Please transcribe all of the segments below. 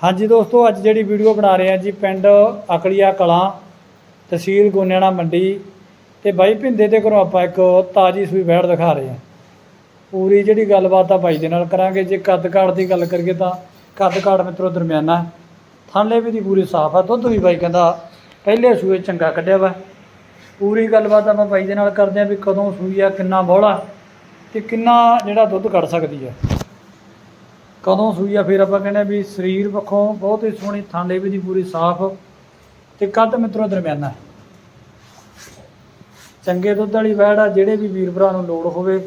ਹਾਂਜੀ ਦੋਸਤੋ, ਅੱਜ ਜਿਹੜੀ ਵੀਡੀਓ ਬਣਾ ਰਹੇ ਆ ਜੀ, ਪਿੰਡ ਅਕਲੀਆ ਕਲਾਂ, ਤਹਿਸੀਲ ਗੋਨਿਆਣਾ ਮੰਡੀ। ਤੇ ਬਾਈ ਭਿੰਦੇ ਦੇ ਘਰੋਂ ਆਪਾਂ ਇੱਕ ਤਾਜੀ ਸੂਈ ਵੈੜ ਦਿਖਾ ਰਹੇ ਆ ਪੂਰੀ ਜਿਹੜੀ ਗੱਲਬਾਤ ਆ ਬਾਈ ਦੇ ਨਾਲ ਕਰਾਂਗੇ। ਜੇ ਕੱਦ ਕਾੜ ਦੀ ਗੱਲ ਕਰੀਏ ਤਾਂ ਕੱਦ ਕਾੜ ਮਿੱਤਰੋ ਦਰਮਿਆਨਾ ਹੈ। ਥਾਲੇ ਵੀ ਦੀ ਪੂਰੀ ਸਾਫ਼ ਆ। ਦੁੱਧ ਵੀ ਬਾਈ ਕਹਿੰਦਾ ਪਹਿਲੇ ਸੂਏ ਚੰਗਾ ਕੱਢਿਆ ਵਾ। ਪੂਰੀ ਗੱਲਬਾਤ ਆਪਾਂ ਬਾਈ ਦੇ ਨਾਲ ਕਰਦੇ ਆ ਵੀ ਕਦੋਂ ਸੂਈ ਆ, ਕਿੰਨਾ ਬੋਲਾ ਤੇ ਕਿੰਨਾ ਜਿਹੜਾ ਦੁੱਧ ਕੱਢ ਸਕਦੀ ਆ। ਕਦੋਂ ਸੂਈ ਆ ਫਿਰ ਆਪਾਂ ਕਹਿੰਦੇ ਆ ਵੀ ਸਰੀਰ ਪੱਖੋਂ ਬਹੁਤ ਹੀ ਸੋਹਣੀ ਥਾਂਡੇ ਵੀ ਦੀ ਪੂਰੀ ਸਾਫ਼ ਤੇ ਕੱਦ ਮਿੱਤਰੋ ਦਰਮਿਆਨਾ। ਚੰਗੇ ਦੁੱਧ ਵਾਲੀ ਵੈੜ ਆ ਜਿਹੜੇ ਵੀ ਵੀਰ ਭਰਾ ਨੂੰ ਲੋੜ ਹੋਵੇ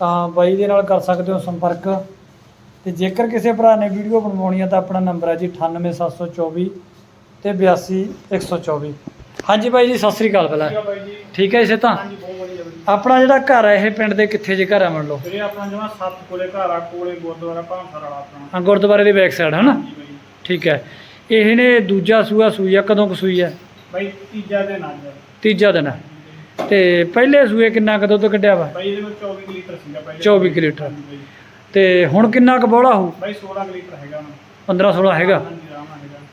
ਤਾਂ ਬਾਈ ਦੇ ਨਾਲ ਕਰ ਸਕਦੇ ਹੋ ਸੰਪਰਕ। ਤੇ ਜੇਕਰ ਕਿਸੇ ਭਰਾ ਨੇ ਵੀਡੀਓ ਬਣਵਾਉਣੀ ਆ ਤਾਂ ਆਪਣਾ ਨੰਬਰ ਹੈ ਜੀ 98724 ਤੇ 82124 ਹਾਂਜੀ ਬਾਈ ਜੀ ਸਤਿ ਸ੍ਰੀ ਅਕਾਲ ਪਹਿਲਾਂ। ਠੀਕ ਹੈ ਇਸੇ ਤਾਂ ਆਪਣਾ ਜਿਹੜਾ ਘਰ ਹੈ ਇਹ ਪਿੰਡ ਦੇ ਕਿੱਥੇ ਜੇ ਘਰ ਆ ਮੰਨ ਲਓ? ਵੀਰੇ ਆਪਣਾ ਜਮਾ ਸੱਤ ਕੋਲੇ ਘਰ ਆ ਕੋਲੇ ਗੁਰਦੁਆਰਾ ਭਾਂਸਰ ਵਾਲਾ ਆਪਣਾ। ਹਾਂ ਗੁਰਦੁਆਰੇ ਦੇ ਬੈਕ ਸਾਈਡ ਹੈ ਨਾ ਹਾਂਜੀ ਬਾਈ। ਠੀਕ ਹੈ। ਇਹ ਨੇ ਦੂਜਾ ਸੂਆ ਸੂਈ ਆ ਕਦੋਂ ਕੁ ਸੂਈ ਹੈ ਬਾਈ ਤੀਜਾ ਦਿਨ ਆ ਗਿਆ ਤੀਜਾ ਦਿਨ ਹੈ ਤੇ ਪਹਿਲੇ ਸੂਏ ਕਿੰਨਾ ਕੁ ਦੁੱਧ ਕੱਢਿਆ ਵਾ? ਬਾਈ ਇਹਦੇ ਵਿੱਚ 24 ਕੁ ਲੀਟਰ ਸੀਗਾ ਪਹਿਲੇ। 24 ਕੁ ਲੀਟਰ। ਹਾਂਜੀ ਬਾਈ। ਤੇ ਹੁਣ ਕਿੰਨਾ ਕੁ ਬੋਲਾ ਹੋਊ? ਬਾਈ 16 ਕੁ ਲੀਟਰ ਹੈਗਾ ਹੁਣ। 15 16 ਹੈਗਾ। ਹਾਂਜੀ ਆਰਾਮ ਨਾਲ ਹੈਗਾ।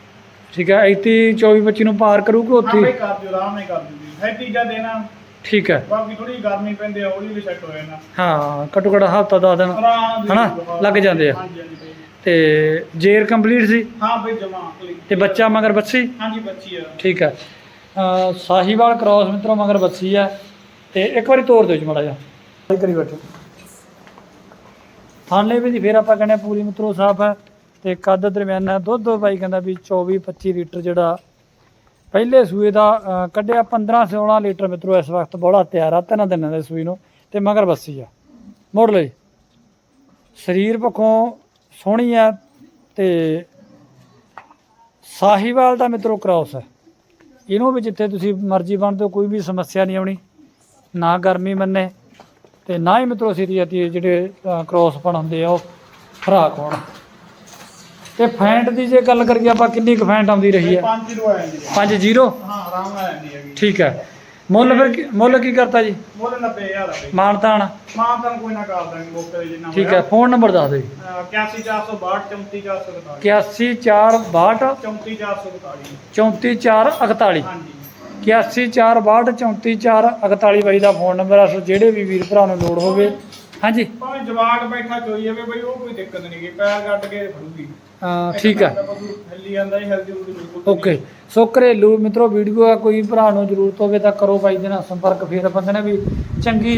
ਠੀਕ ਹੈ ਇੱਥੇ 24 25 ਨੂੰ ਪਾਰ ਕਰੂ ਕਿ ਹਾਂ ਉੱਥੇ ਬਾਈ ਕਰ ਦਿਓ ਆਰਾਮ ਨਾਲ ਕਰ ਦਿਓ। ਜੀ ਹੈ ਤੀਜਾ ਦਿਨ ਆ। ਠੀਕ ਹੈ। ਬਾਕੀ ਥੋੜੀ ਗਰਮੀ ਪੈਂਦੀ ਆ ਉਹਦੀ ਵੀ ਸੈੱਟ ਹੋ ਜਾਣਾ। ਹਾਂ ਘੱਟੋ ਘੱਟ ਹਫਤਾ ਦਸ ਦਿਨ ਆਰਾਮ ਹਨਾ? ਲੱਗ ਜਾਂਦੇ ਆ। ਹਾਂਜੀ ਹਾਂਜੀ ਬਾਈ ਤੇ ਜੇਰ ਕੰਪਲੀਟ ਸੀ? ਹਾਂ ਬਾਈ ਜਮਾ ਤੇ ਬੱਚਾ ਮਗਰ ਬੱਸੀ? ਹਾਂਜੀ ਬੱਚੀ ਆ। ਠੀਕ ਹੈ। ਅਹ ਸਾਹੀਵਾਲ ਕ੍ਰਾਸ ਮਿੱਤਰੋ ਮਗਰ ਬੱਸੀ ਹੈ ਤੇ ਇੱਕ ਵਾਰੀ ਤੋੜ ਦਿਓ ਜੀ ਮਾੜਾ ਜਿਹਾ। ਕਰੀ ਬੈਠੋ। ਥਾਲੇ ਵੀ ਦੀ ਫੇਰ ਆਪਾਂ ਕਹਿੰਦੇ ਹਾਂ ਪੂਰੀ ਮਿੱਤਰੋ ਸਾਫ਼ ਹੈ। ਤੇ ਕੱਦ ਦਰਮਿਆਨਾ ਦੁੱਧ ਬਾਈ ਕਹਿੰਦਾ ਵੀ 24 25 ਲੀਟਰ ਜਿਹੜਾ ਪਹਿਲੇ ਸੂਏ ਦਾ ਅਹ, ਕੱਢਿਆ 15 16 ਲੀਟਰ ਮਿੱਤਰੋ ਇਸ ਵਕਤ ਬੜਾ ਤਿਆਰ ਆ ਤਿੰਨਾਂ ਦਿਨਾਂ ਦੇ ਸੂਈ ਨੂੰ ਤੇ ਮਗਰ ਬੱਸੀ ਆ। ਮੋੜ ਲਈ ਸਰੀਰ ਪੱਖੋਂ ਸੋਹਣੀ ਆ ਤੇ ਸਾਹੀਵਾਲ ਦਾ ਮਿੱਤਰੋ ਕ੍ਰਾਸ ਹੈ ਇਹਨੂੰ ਵੀ ਜਿੱਥੇ ਤੁਸੀਂ ਮਰਜ਼ੀ ਬਣ ਹੋ ਕੋਈ ਵੀ ਸਮੱਸਿਆ ਨਹੀਂ ਆਉਣੀ ਨਾ ਗਰਮੀ ਮੰਨੇ ਤੇ ਨਾ ਹੀ ਮਿੱਤਰੋ ਸਿੱਧੀ ਜਿਹੜੇ ਕ੍ਰਾਸ ਪਣ ਹੁੰਦੇ ਆ ਉਹ ਖਰਾਕ ਹੋਣ। ਤੇ ਫੈਂਟ ਦੀ ਜੇ ਗੱਲ ਕਰੀਏ ਆਪਾਂ ਕਿੰਨੀ ਕੁ ਫੈਂਟ ਆਉਂਦੀ ਰਹੀ ਹੈ? 5 ਕਿਲੋ ਆ ਜਾਂਦੀ ਹੈ। 5-0 ਹਾਂ ਆਰਾਮ ਨਾਲ ਆਉਂਦੀ ਹੈਗੀ। ਠੀਕ ਹੈ। ਮੁੱਲ ਫਿਰ ਕੀ- ਮੁੱਲ ਕੀ ਕਰਤਾ ਜੀ? ਮੁੱਲ 90000 ਆ ਬਾਈ। ਮਾਨਤਾਨ ਮਾਂ ਤਾਂ ਕੋਈ ਨਾ ਕਰ ਦਾਂਗੇ ਮੌਕੇ ਤੇ ਜਿੰਨਾ ਠੀਕ ਹੈ ਫੋਨ ਨੰਬਰ ਦੱਸ ਦਿਓ ਜੀ। 81462 34447 81462 34447 34448 ਹਾਂਜੀ। 81462 ਬਾਈ ਦਾ ਫੋਨ ਨੰਬਰ ਆ ਸੋ ਜਿਹੜੇ ਵੀ ਵੀਰ ਭਰਾ ਨੂੰ ਲੋੜ ਹੋਵੇ ਹਾਂਜੀ। ਭਾਵੇਂ ਜਵਾਕ ਬੈਠਾ ਚੋਈ ਜਾਵੇ ਬਈ ਉਹ ਕੋਈ ਦਿੱਕਤ ਨਹੀਂ ਗੀ ਪੈਰ ਕੱਟ ਕੇ ਫੜੂਗੀ। ਅਹ ਠੀਕ ਹੈ ਹਿੱਲੀ ਜਾਂਦਾ ਹੀ ਹੈਲਦੀ ਹੁੰਦੀ ਬਿਲਕੁਲ ਓਕੇ ਸੋ ਘਰੇਲੂ ਮਿੱਤਰੋ ਵੀਡੀਓ ਆ ਕੋਈ ਭਰਾ ਨੂੰ ਜ਼ਰੂਰਤ ਹੋਵੇ ਤਾਂ ਕਰੋ ਬਾਈ ਦੇ ਨਾਲ ਸੰਪਰਕ ਫਿਰ ਆਪਾਂ ਕਹਿੰਦੇ ਵੀ ਚੰਗੀ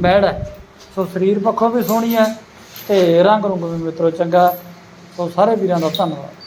ਬੈੜ ਹੈ। ਸੋ ਸਰੀਰ ਪੱਖੋਂ ਵੀ ਸੋਹਣੀ ਹੈ ਤੇ ਰੰਗ ਰੁੰਗ ਵੀ ਮਿੱਤਰੋ ਚੰਗਾ। ਸੋ ਸਾਰੇ ਵੀਰਾਂ ਦਾ ਧੰਨਵਾਦ।